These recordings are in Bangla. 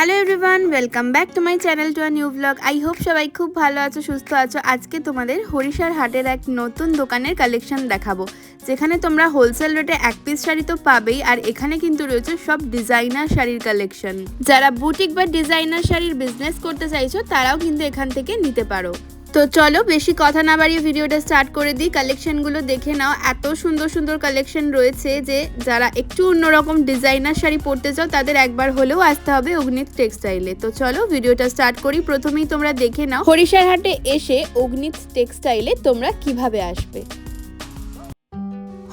Hello everyone welcome back to my channel to a new blog I hope সবাই খুব ভালো আছো, সুস্থ আছো। আজকে তোমাদের হরিশার হাটের এক নতুন দোকানের কালেকশন দেখাবো। যেখানে তোমরা হোলসেল রেটে এক পিস শাড়ি তো পাবেই, আর এখানে কিন্তু রয়েছে সব ডিজাইনার শাড়ির কালেকশন যারা বুটিক বা ডিজাইনার শাড়ির বিজনেস করতে চাইছো, তারাও কিন্তু এখান থেকে নিতে পারো। তো চলো বেশি কথা না বাড়িয়ে ভিডিওটা স্টার্ট করে দিই। কালেকশনগুলো দেখে নাও। এত সুন্দর সুন্দর কালেকশন রয়েছে যে, যারা একটু অন্যরকম ডিজাইনার শাড়ি পরতে চাও, তাদের একবার হলেও আসতে হবে অগ্নিত টেক্সটাইলে। তো চলো ভিডিওটা স্টার্ট করি। প্রথমেই তোমরা দেখে নাও হরিশার হাটে এসে অগ্নিত টেক্সটাইলে তোমরা কীভাবে আসবে।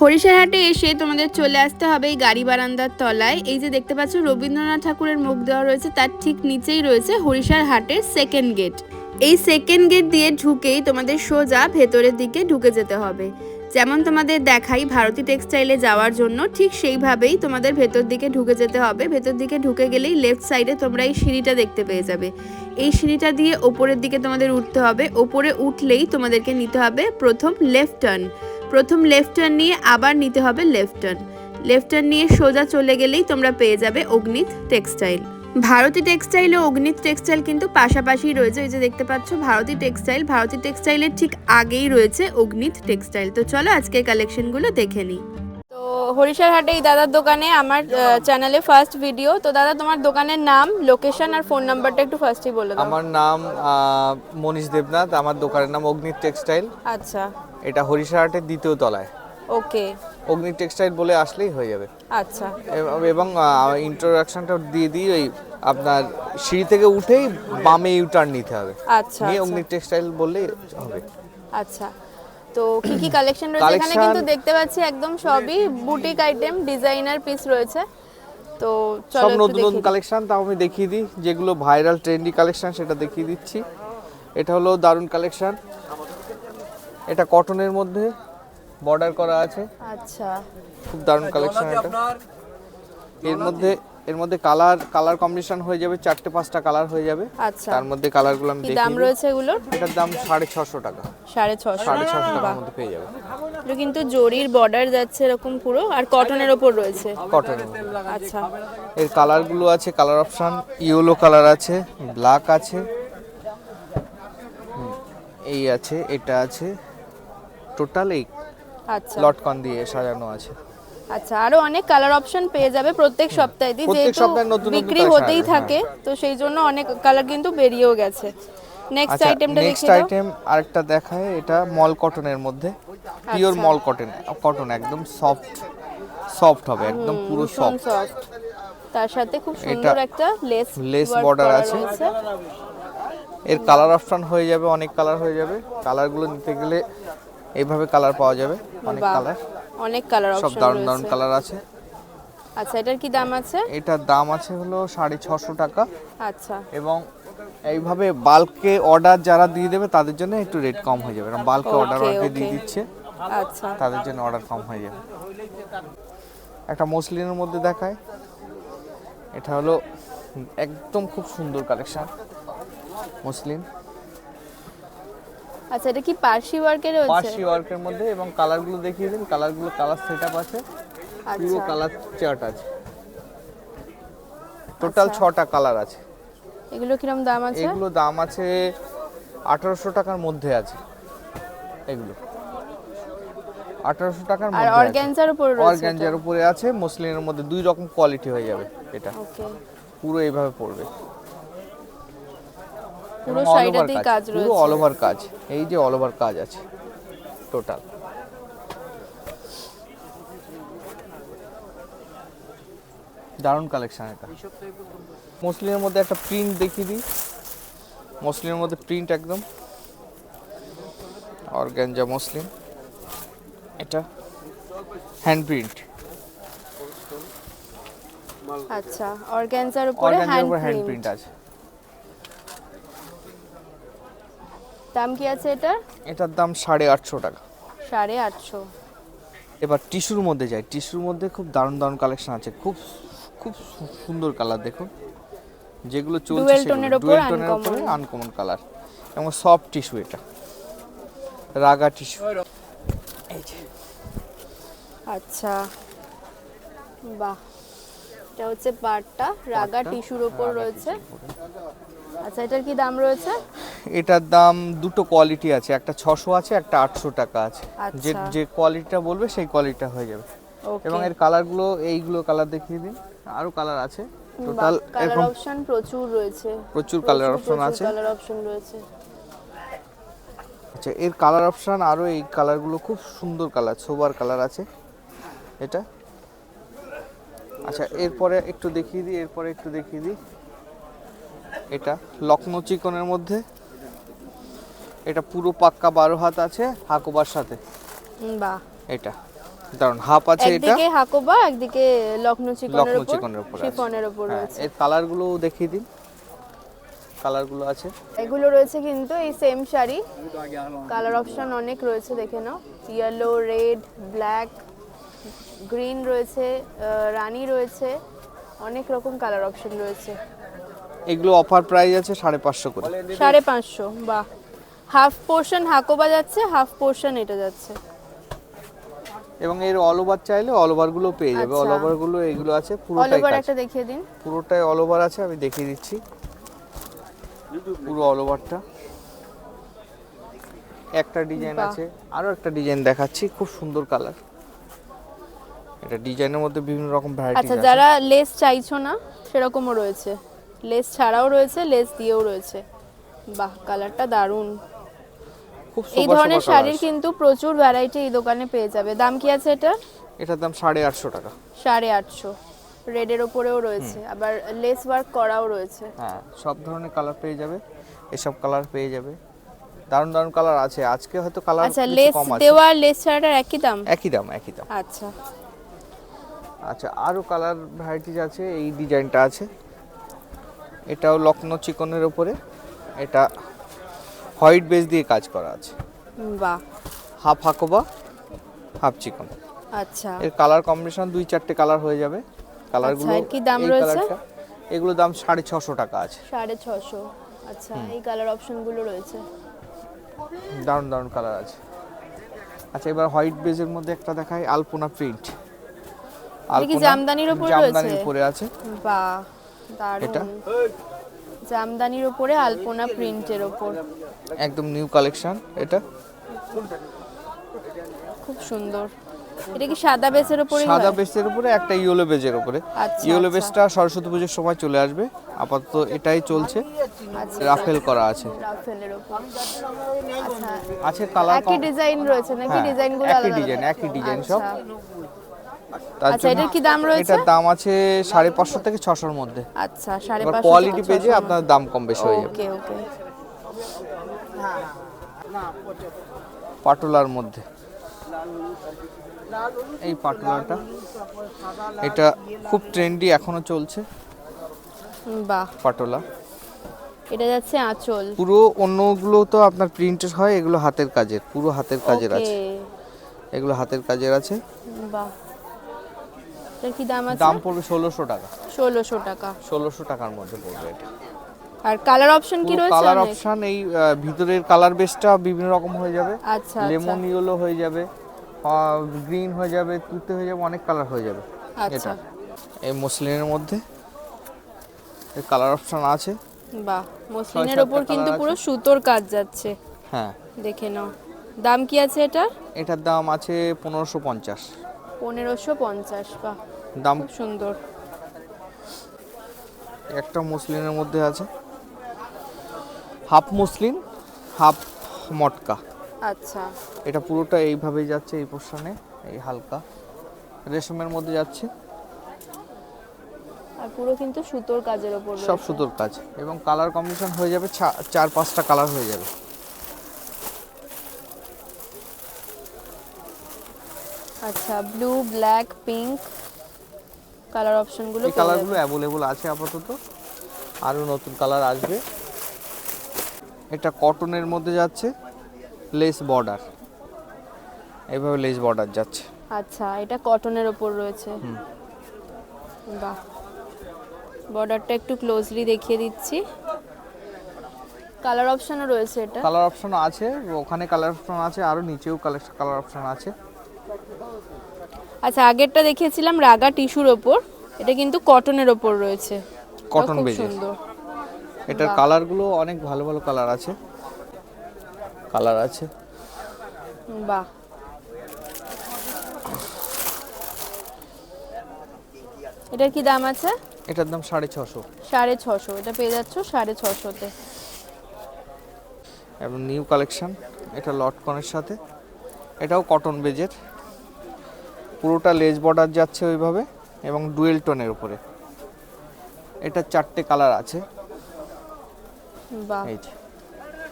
হরিশারহাটে এসে তোমাদের চলে আসতে হবে এই গাড়ি বারান্দার তলায়। এই যে দেখতে পাচ্ছ, রবীন্দ্রনাথ ঠাকুরের মুখ দেওয়া রয়েছে, তার ঠিক নিচেই রয়েছে হরিশার হাটের সেকেন্ড গেট এই সেকেন্ড গেট দিয়ে ঢুকেই তোমাদের সোজা ভেতরের দিকে ঢুকে যেতে হবে। যেমন তোমাদের দেখাই ভারতী টেক্সটাইলে যাওয়ার জন্য, ঠিক সেইভাবেই তোমাদের ভেতর দিকে ঢুকে যেতে হবে। ভেতর দিকে ঢুকে গেলেই লেফট সাইডে তোমরা এই সিঁড়িটা দেখতে পেয়ে যাবে। এই সিঁড়িটা দিয়ে ওপরের দিকে তোমাদের উঠতে হবে। ওপরে উঠলেই তোমাদেরকে নিতে হবে প্রথম লেফট টার্ন প্রথম লেফট টার্ন নিয়ে আবার নিতে হবে লেফট টার্ন লেফট টার্ন নিয়ে সোজা চলে গেলেই তোমরা পেয়ে যাবে অগ্নিত টেক্সটাইল ভারতী টেক্সটাইল ও অগ্নিত টেক্সটাইল কিন্তু পাশাপাশি রয়েছে। এই যে দেখতে পাচ্ছ ভারতী টেক্সটাইল ভারতী টেক্সটাইলের ঠিক আগেই রয়েছে অগ্নিত টেক্সটাইল। তো চলো আজকের কালেকশনগুলো দেখে নিই। তো হরিশার হাটে এই দাদার দোকানে আমার চ্যানেলে ফার্স্ট ভিডিও তো দাদা তোমার দোকানের নাম লোকেশন আর ফোন নাম্বারটা একটু ফার্স্টই বলে দাও। আমার নাম আহ, মনীষ দেবনাথ। আমার দোকানের নাম অগ্নিত টেক্সটাইল। আচ্ছা। এটা হরিশাহাটের দ্বিতীয় তলায়। ওকে। অগ্নি টেক্সটাইল বলে আসলেই হয়ে যাবে। আচ্ছা। এবং ইন্ট্রোডাকশনটা দিয়ে দিই ওই আপনার সিঁড়ি থেকে উঠেই বামে ইউটার্ন নিতে হবে। আচ্ছা নিয়ে আচ্ছা। অগ্নি টেক্সটাইল বললেই হবে। আচ্ছা। তো কি কি কালেকশন রয়েছে এখানে কিন্তু দেখতে পাচ্ছি একদম সবই বুটিক আইটেম ডিজাইনার পিস রয়েছে। তো সব নতুন নতুন কালেকশন তাও আমি দেখিয়ে দিই। যেগুলো ভাইরাল ট্রেন্ডি কালেকশন সেটা দেখিয়ে দিচ্ছি। এটা হলো দারুণ কালেকশন এটা কটনের মধ্যে। বর্ডার করা আছে। আচ্ছা। খুব দারুণ কালেকশন এটা। এর মধ্যে এর মধ্যে কালার কালার কম্বিনেশন হয়ে যাবে চারটে পাঁচটা কালার হয়ে যাবে। আচ্ছা। তার মধ্যে কালারগুলো আমি দেখি দাম রয়েছে এগুলোর? এটার দাম সাড়ে ছশো টাকা। সাড়ে ছশো। সাড়ে ছশো বাহ। টাকার মধ্যে পেয়ে যাবে। এটা কিন্তু জরির বর্ডার যাচ্ছে এরকম পুরো আর কটনের ওপর রয়েছে। কটনের আচ্ছা। এর কালারগুলো আছে কালার অপশন ইয়েলো কালার আছে ব্ল্যাক আছে। এই আছে এটা আছে। টোটাল এই আচ্ছা। লটকন দিয়ে সাজানো আছে। আচ্ছা আরও অনেক কালার অপশন পেয়ে যাবে প্রত্যেক সপ্তাহে। যেহেতু সপ্তাহে নতুন নতুন বিক্রি হতেই থাকে তো সেই জন্য অনেক কালার কিন্তু বেরিয়েও গেছে। নেক্সট আইটেমটা নেক্সট দেখিয়ে দাও। আইটেম আরেকটা দেখায় এটা মল কটনের মধ্যে। পিওর। মল কটন কটন একদম সফট সফট হবে একদম পুরো সফট তার সাথে খুব সুন্দর একটা লেস লেস বর্ডার আছে। এর কালার অপশন হয়ে যাবে অনেক কালার হয়ে যাবে। কালারগুলো নিতে গেলে এইভাবে কালার পাওয়া যাবে অনেক কালার অনেক কালার সব অপশন দারুণ দারুণ রয়েছে। কালার আছে। আচ্ছা এটার কি দাম আছে? এটার দাম আছে হলো সাড়ে ছশো টাকা। আচ্ছা। এবং এইভাবে বাল্কে অর্ডার যারা দিয়ে দেবে তাদের জন্য একটু রেট কম হয়ে যাবে। কারণ বাল্কে অর্ডার অনেকে দিয়ে দিচ্ছে আচ্ছা। তাদের জন্য অর্ডার কম হয়ে যাবে। একটা মসলিনের মধ্যে দেখায়। এটা হলো একদম খুব সুন্দর কালেকশন মসলিন। আচ্ছা এটা কি পার্সি ওয়ার্কের রয়েছে? পার্সি ওয়ার্কের মধ্যে এবং কালারগুলো দেখিয়ে দিন। কালারগুলো কালার সেট আপ আছে। পুরো আচ্ছা কালার চার্ট আছে। টোটাল আচ্ছা। ছটা কালার আছে। এগুলো কিরম দাম আছে? এগুলো দাম আছে আঠারোশো টাকার মধ্যে আছে। এগুলো। আঠারোশো টাকার আর মধ্যে আছে। অর্গানজার উপর রয়েছে অর্গ্যানজার উপরে আছে। মসলিনের মধ্যে দুই রকম কোয়ালিটি হয়ে যাবে। এটা ওকে পুরো এইভাবে পড়বে। পুরো সাইডেতেই কাজ পুরো অল ওভার কাজ এই যে অল ওভার কাজ আছে টোটাল দারুণ কালেকশন এটা। মসলিনের মধ্যে একটা প্রিন্ট দেখিয়ে দিই। মসলিনের মধ্যে প্রিন্ট একদম। অর্গ্যানজা মসলিন এটা হ্যান্ড প্রিন্ট আচ্ছা অর্গ্যানজার উপর হ্যান্ড প্রিন্ট আছে। দাম কি আছে এটা এটার দাম সাড়ে আটশো টাকা। সাড়ে আটশো। এবার টিস্যুর মধ্যে যাই। টিস্যুর মধ্যে খুব দারুণ দারুণ কালেকশন আছে। খুব খুব সুন্দর কালার দেখুন। যেগুলো চলছে টোনের। উপরে আনকমন কালার এবং সফট টিস্যু এটা। রাগা টিস্যু এই যে। আচ্ছা। বাহ। এটা হচ্ছে পাটটা। রাগা টিস্যুর ওপর রয়েছে। উপরে। আচ্ছা এটার কি দাম রয়েছে? এটার দাম দুটো কোয়ালিটি আছে একটা ছশো আছে একটা আটশো টাকা আছে। যে আচ্ছা। যে কোয়ালিটিটা বলবে সেই কোয়ালিটিটা হয়ে যাবে। ওকে এবং এর কালারগুলো এইগুলো কালার দেখিয়ে দিন। আরও কালার আছে। টোটাল কালার অপশন প্রচুর রয়েছে। প্রচুর কালার অপশন আছে। কালার অপশন রয়েছে। আচ্ছা এর কালার অপশন আরও এই কালারগুলো খুব সুন্দর কালার সোবার কালার আছে। এটা। আচ্ছা এরপরে একটু দেখিয়ে দিই এরপরে একটু দেখিয়ে দিই। এটা লখনৌ চিকনের মধ্যে। এটা পুরো পাক্কা বারো হাত আছে হাকোবার সাথে। বাহ। এটা। দারুণ হাফ আছে এটা। একদিকে হাকোবা একদিকে লখনৌ চিকনের উপর চিকনের উপর শিফনের উপর হ্যাঁ, রয়েছে। এর কালারগুলো দেখিয়ে দিন। কালারগুলো আছে। এগুলো রয়েছে কিন্তু এই সেম শাড়ি। কালার অপশন অনেক রয়েছে দেখে নাও। ইয়েলো রেড ব্ল্যাক গ্রিন রয়েছে রানী রয়েছে। অনেক রকম কালার অপশন রয়েছে। এগুলো অফার প্রাইস আছে সাড়ে পাঁচশো করে। সাড়ে পাঁচশো বাহ। হাফ পোর্শন হাকোবা যাচ্ছে হাফ পোর্শন এটা যাচ্ছে। এবং এর অল ওভার চাইলে অল ওভারগুলো পেয়ে যাবে। আচ্ছা। অল ওভারগুলো এগুলো আছে অল পুরোটাই ওভার একটা দেখিয়ে দিন। পুরোটাই অল ওভার আছে আমি দেখিয়ে দিচ্ছি। পুরো অল ওভারটা একটা ডিজাইন আছে আরও একটা ডিজাইন দেখাচ্ছি খুব সুন্দর কালার এটা ডিজাইনের মধ্যে বিভিন্ন রকম ভ্যারাইটি আচ্ছা যারা লেস চাইছো না সেরকমও রয়েছে। লেস ছাড়াও রয়েছে লেস দিয়েও রয়েছে। বাহ কালারটা দারুণ। খুব এই ধরনের শাড়ির কিন্তু প্রচুর ভ্যারাইটি এই দোকানে পেয়ে যাবে। দাম কি আছে এটা? এটার দাম সাড়ে আটশো টাকা। সাড়ে আটশো। রেডের ওপরেও রয়েছে। আবার লেস ওয়ার্ক করাও রয়েছে। হ্যাঁ সব ধরনের কালার পেয়ে যাবে। এসব কালার পেয়ে যাবে। দারুণ দারুণ কালার আছে। আজকে হয়তো কালার আচ্ছা লেস দেওয়া লেস ছাড়াটার একই দাম? একই দাম একই দাম। আচ্ছা। আচ্ছা আরও কালার ভ্যারাইটিজ আছে। এই ডিজাইনটা আছে। এটাও লখনৌ চিকনের ওপরে এটা হোয়াইট বেস দিয়ে কাজ করা আছে। বাহ। হাফ হাকোবা হাফ চিকন। আচ্ছা। এর কালার কম্বিনেশন দুই চারটে কালার হয়ে যাবে। কালারগুলো এর কি দাম রয়েছে? এগুলো দাম সাড়ে ছশো টাকা আছে। সাড়ে ছশো। আচ্ছা এই কালার অপশনগুলো রয়েছে? দারুণ দারুণ কালার আছে। আচ্ছা এবার হোয়াইট বেজের মধ্যে একটা দেখাই আলপনা প্রিন্ট। আলপনা জামদানির ওপরে জামদানির উপরে আছে। বাহ। এটা? জামদানির ওপরে আলপনা প্রিন্টের ওপর। একদম নিউ কালেকশন এটা? খুব সুন্দর। এটা কি সাদা বেসের ওপরেই সাদা? বেসের উপরে একটা ইয়েলো বেজের উপরে আচ্ছা, ইয়েলো আচ্ছা। বেসটা সরস্বতী পুজোর সময় চলে আসবে। আপাতত এটাই চলছে। আচ্ছা। রাফেল করা আছে। রাফেলের আচ্ছা। আছে কালার একই ডিজাইন রয়েছে নাকি? হ্যাঁ, ডিজাইনগুলো একই ডিজাইন, একই ডিজাইন সব। আচ্ছা। এটার কি দাম রয়েছে? এটার দাম আছে সাড়ে পাঁচশো থেকে ছশোর মধ্যে। আচ্ছা সাড়ে এবার পাঁচশো কোয়ালিটি পেজে আপনার দাম কম বেশি হয়ে যাবে। ওকে ওকে। পাটোলার মধ্যে। এই পাটোলাটা এটা খুব ট্রেন্ডি এখনও চলছে। বাহ। পাটোলা। এটা যাচ্ছে আঁচল। পুরো অন্যগুলো তো আপনার প্রিন্টেড হয় এগুলো হাতের কাজের পুরো হাতের কাজের আছে। এগুলো হাতের কাজের আছে। বাহ। এটার কি দাম আছে? দাম পড়বে ষোলোশো টাকা। ষোলোশো টাকা। ষোলোশো টাকার মধ্যে পড়বে এটা। আর কালার অপশন কি রয়েছে কালার? অপশন এই ভিতরের কালার বেসটা বিভিন্ন রকম হয়ে যাবে। আচ্ছা লেমন ইয়েলো হয়ে যাবে। গ্রিন হয়ে যাবে তুতে হয়ে যাবে অনেক কালার হয়ে যাবে আচ্ছা। এটা। এই মসলিনের মধ্যে এই কালার অপশন আছে। বাহ মসলিনের ওপর কিন্তু পুরো সুতোর কাজ যাচ্ছে। হ্যাঁ। দেখে নাও। দাম কি আছে এটা এটার দাম আছে পনেরোশো পঞ্চাশ। পনেরোশো পঞ্চাশ বাহ দাম খুব সুন্দর। একটা মসলিনের মধ্যে আছে। হাফ মসলিন হাফ মটকা। আচ্ছা। এটা পুরোটা এইভাবেই যাচ্ছে এই পোর্শনে এই হালকা। রেশমের মধ্যে যাচ্ছে। আর পুরো কিন্তু সুতোর কাজের ওপর সব সুতোর কাজ। এবং কালার কম্বিনেশন হয়ে যাবে চার পাঁচটা কালার হয়ে যাবে। আচ্ছা ব্লু ব্ল্যাক পিঙ্ক কালার অপশনগুলো এই কালারগুলো অ্যাভেলেবল আছে আপাতত। আরও নতুন কালার আসবে। এটা কটনের মধ্যে যাচ্ছে লেস বর্ডার এইভাবে লেস বর্ডার যাচ্ছে। আচ্ছা এটা কটনের ওপর রয়েছে। বাহ। বর্ডারটা একটু ক্লোজলি দেখিয়ে দিচ্ছি। কালার অপশনও রয়েছে এটা। কালার অপশন আছে ওখানে কালার অপশন আছে আরও নিচেও কালার কালার অপশন আছে। আচ্ছা আগেরটা দেখিয়েছিলাম রাগা টিস্যুর ওপর। এটা কিন্তু কটনের ওপর রয়েছে। কটন বেজের সুন্দর। এটার। কালারগুলো অনেক ভালো ভালো কালার আছে। কালার আছে। বাহ। এটার কি দাম আছে? এটার দাম সাড়ে ছশো। সাড়ে ছশো। এটা পেয়ে যাচ্ছ সাড়ে ছশোতে। এবং নিউ কালেকশন। এটা লটকনের সাথে। এটাও কটন বেজের। পুরোটা লেজ বর্ডার যাচ্ছে ওইভাবে এবং ডুয়েল টোনের উপরে। এটা চারটে কালার আছে। বাহ। এই যে।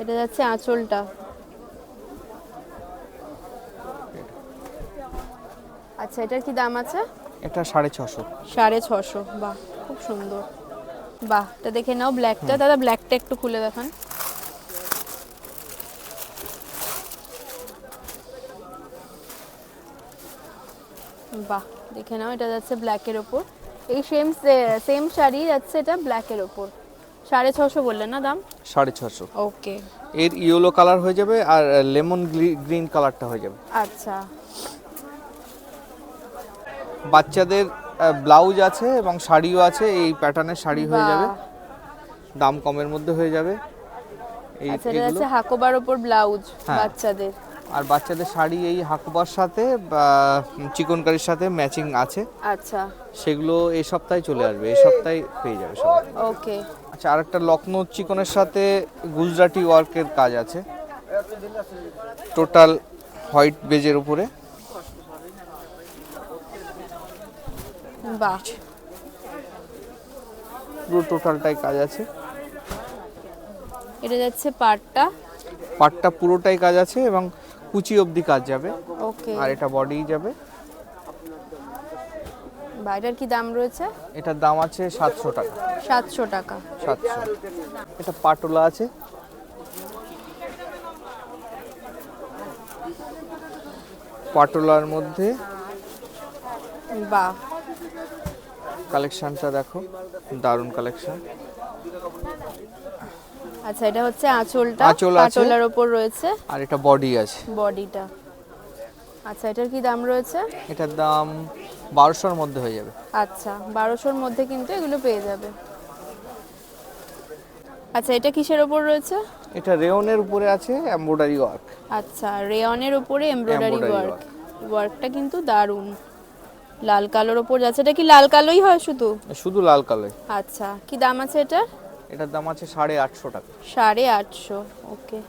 এটা যাচ্ছে আঁচলটা। আচ্ছা এটার কি দাম আছে? এটা সাড়ে ছশো। সাড়ে ছশো বাহ খুব সুন্দর। বাহ এটা দেখে নাও ব্ল্যাকটা দাদা ব্ল্যাকটা একটু খুলে দেখান। বাহ দেখে নাও এটা যাচ্ছে ব্ল্যাকের ওপর। এই সেম সেম শাড়ি যাচ্ছে এটা ব্ল্যাকের ওপর। সাড়ে ছশো বললেন না দাম? সাড়ে ছশো। ওকে এর ইয়েলো কালার হয়ে যাবে আর লেমন গ্রিন কালারটা হয়ে যাবে। আচ্ছা। বাচ্চাদের ব্লাউজ আছে এবং শাড়িও আছে এই প্যাটার্নের শাড়ি হয়ে যাবে। দাম কমের মধ্যে হয়ে যাবে। এই আচ্ছা হাকোবার ওপর ব্লাউজ হ্যাঁ। বাচ্চাদের। আর বাচ্চাদের শাড়ি এই হাকুবার সাথে চিকনকারির সাথে ম্যাচিং আছে। আচ্ছা। সেগুলো এই সপ্তাহে চলে আসবে এই সপ্তাহে পেয়ে যাবে সবাই। ওকে। আচ্ছা আর একটা লখনৌ চিকনের সাথে গুজরাটি ওয়ার্কের কাজ আছে। টোটাল হোয়াইট বেজের উপরে। বাহ। পুরো টোটালটাই কাজ আছে। এটা যাচ্ছে পাটটা। পাটটা পুরোটাই কাজ আছে এবং কুচি অবধি কাজ যাবে। ওকে। আর এটা বডি যাবে। বা এটার কি দাম রয়েছে? এটার দাম আছে সাতশো টাকা। সাতশো টাকা। সাতশো। এটা পাটোলা আছে। পাটোলার মধ্যে বাহ। কালেকশনটা দেখো। দারুণ কালেকশন। আচ্ছা এটা হচ্ছে আঁচলটা আঁচল আছে। পাটোলার ওপর রয়েছে। আর এটা বডি আছে। বডিটা। আচ্ছা এটার কি দাম রয়েছে? এটার দাম বারোশোর মধ্যে হয়ে যাবে। আচ্ছা বারোশোর মধ্যে কিন্তু এগুলো পেয়ে যাবে। আচ্ছা এটা কিসের ওপর রয়েছে? এটা রেওনের উপরে আছে এমব্রয়ডারি ওয়ার্ক। আচ্ছা রেয়নের উপরে এমব্রয়ডারি ওয়ার্ক। ওয়ার্কটা কিন্তু দারুণ। লাল কালোর ওপর যাচ্ছে। এটা কি লাল কালোই হয় শুধু? শুধু লাল কালোই। আচ্ছা কি দাম আছে এটা এটার দাম আছে সাড়ে আটশো টাকা। সাড়ে আটশো, ওকে।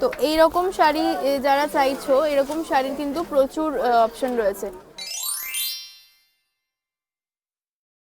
তো এই রকম শাড়ি যারা চাইছো, এরকম শাড়ির কিন্তু প্রচুর অপশন রয়েছে।